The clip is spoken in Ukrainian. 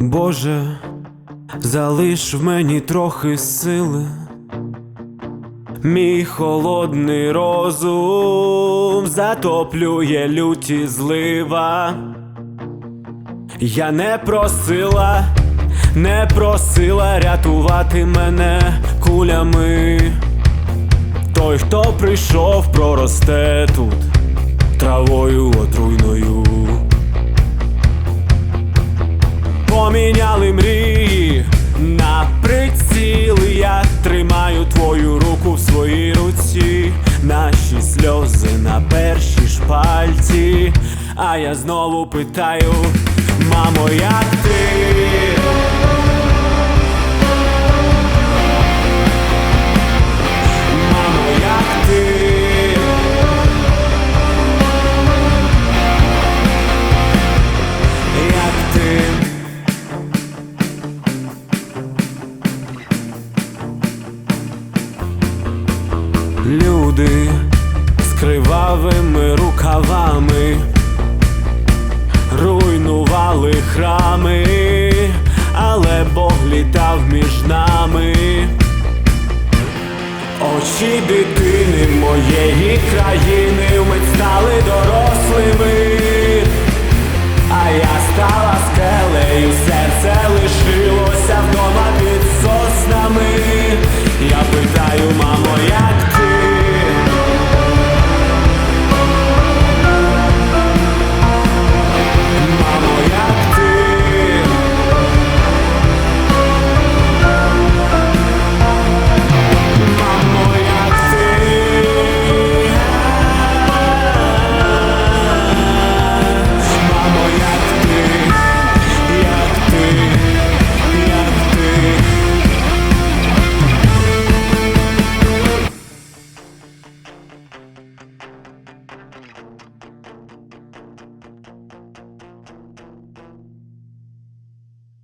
Боже, залиш в мені трохи сили. Мій холодний розум затоплює люті злива. Я не просила, не просила рятувати мене кулями. Той, хто прийшов, проросте тут травою отруйною. Поміняли мрії на приціли. Я тримаю твою руку в своїй руці, наші сльози на першій шпальці. А я знову питаю, мамо, як ти? Люди з кривавими рукавами руйнували храми, але Бог літав між нами. Очі дитини моєї країни вмить стали дорослими,